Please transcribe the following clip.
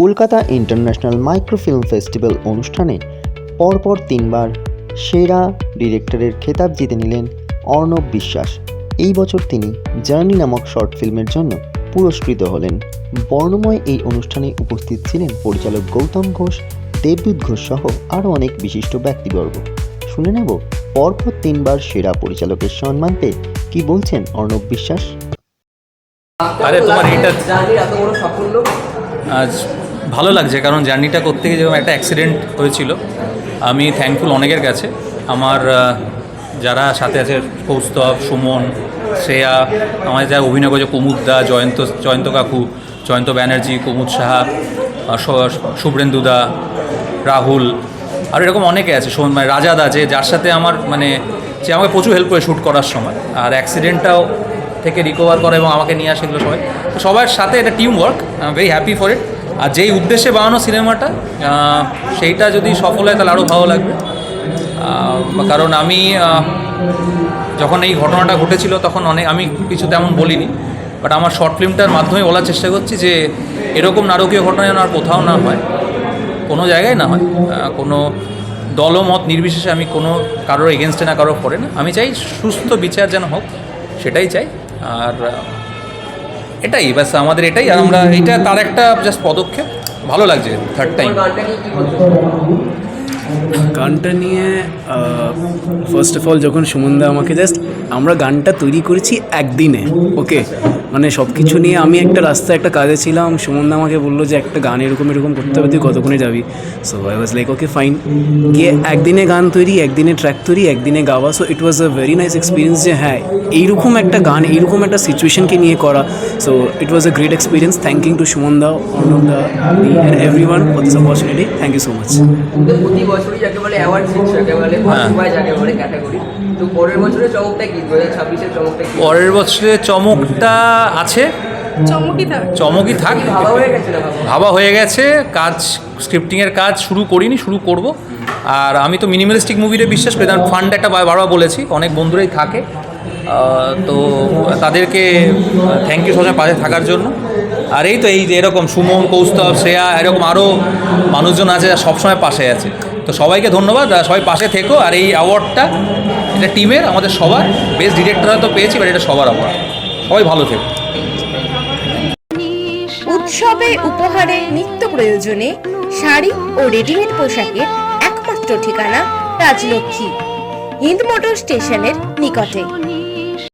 Kolkata international microfilm festival অনুষ্ঠানে পরপর তিনবার সেরা ডিরেক্টরের খেতাব জিতে নিলেন অর্ণব বিশ্বাস। এই বছর তিনি জার্নি নামক শর্ট ফিল্মের জন্য পুরস্কৃত হলেন। বর্ণময় এই অনুষ্ঠানে উপস্থিত ছিলেন পরিচালক গৌতম ঘোষ দেবদূত ঘোষ সহ আরও অনেক বিশিষ্ট ব্যক্তিবর্গ। শুনে নেব পরপর তিনবার সেরা পরিচালকের সম্মান পেয়ে কি বলছেন অর্ণব বিশ্বাস? আরে তোমার এটা আজ ভালো লাগছে কারণ জার্নিটা করতে গিয়ে যেরকম একটা অ্যাক্সিডেন্ট হয়েছিল আমি থ্যাঙ্কফুল অনেকের কাছে। আমার যারা সাথে আছে কৌস্তব সুমন শ্রেয়া আমার যারা অভিনয় করেছে কুমুদদা জয়ন্ত জয়ন্ত কাকু জয়ন্ত ব্যানার্জি কুমুদ সাহা আহ, স- শুভ্রেন্দুদা রাহুল আর এরকম অনেকে আছে মানে রাজাদ আছে যার সাথে আমার মানে যে আমাকে প্রচুর হেল্প করে শ্যুট করার সময়। আর অ্যাক্সিডেন্টটাও থেকে রিকভার করা এবং আমাকে নিয়ে আসে এগুলো সবাই। তো সবার সাথে এটা team work I very happy for it আর যেই উদ্দেশ্যে বানানো সিনেমাটা সেইটা যদি সফল হয় তাহলে আরও ভালো লাগবে। কারণ আমি যখন এই ঘটনাটা ঘটেছিল তখন অনেক, আমি কিছু তেমন বলিনি বাট আমার শর্ট ফিল্মটার মাধ্যমে বলার চেষ্টা করছি যে এরকম নারকীয় ঘটনা যেন আর কোথাও না হয়, কোনো জায়গায় না হয় কোনো দলমত নির্বিশেষে আমি কোনো কারোর এগেনস্টে না, কারোর পড়ে না। আমি চাই সুস্থ বিচার যেন হোক, সেটাই চাই। আর এটাই, ব্যাস আমাদের এটাই, আর আমরা, এটা তার একটা জাস্ট পদক্ষেপ। ভালো লাগছে থার্ড টাইম গানটা নিয়ে ফার্স্ট অফ অল যখন সুমনদা আমাকে জাস্ট আমরা গানটা তৈরি করেছি একদিনে ওকে মানে সব কিছু নিয়ে আমি একটা রাস্তায় একটা কাজে ছিলাম, সুমনদা আমাকে বলল যে একটা গান এরকম এরকম করতে হবে, তুই কতক্ষণে যাবি? So I was like okay fine গিয়ে একদিনে গান তৈরি, একদিনে ট্র্যাক তৈরি, একদিনে গাওয়া। So it was a very nice experience যে হ্যাঁ এইরকম একটা গান, এইরকম একটা সিচুয়েশনকে নিয়ে করা। So it was a great experience thanking to সুমনদা অর্ণবদা and every one for this opportunity thank you so much বছরই যাকে বলে অ্যাওয়ার্ড সিক্স যাকে বলে হ্যাঁ। যাকে বলে ক্যাটাগরি তো পরের বছরে চমকটা কি? দু হাজার ছাব্বিশের চমকটা কি? পরের বছরে চমকটা আছে। চমকই থাক। চমকই থাক। ভাবা হয়ে গেছে হয়ে কাজ স্ক্রিপ্টিংয়ের কাজ শুরু করিনি শুরু করব। আর আমি তো মিনিমালিস্টিক মুভিতে বিশ্বাস করি কারণ ফান্ড একটা বারবার বলেছি অনেক বন্ধুরাই থাকে। তো তাদেরকে থ্যাংক ইউ সবসময় পাশে থাকার জন্য। আর এই তো এই যে এরকম সুমন কৌস্তব শ্রেয়া এরকম আরও মানুষজন আছে যারা সবসময় পাশে আছে। তো সবাইকে ধন্যবাদ সবাই পাশে থেকো, আর এই অ্যাওয়ার্ডটা এটা টিমের আমাদের সবার বেস্ট ডিরেক্টর হয়তো পেয়েছি বাট এটা সবার অ্যাওয়ার্ড সবাই ভালো থেকো। উৎসবে উপহারে নিত্য প্রয়োজনে শাড়ি ও রেডিমেড পোশাকের একমাত্র ঠিকানা রাজলক্ষ্মী, হিন্দ মোটর স্টেশনের নিকটে।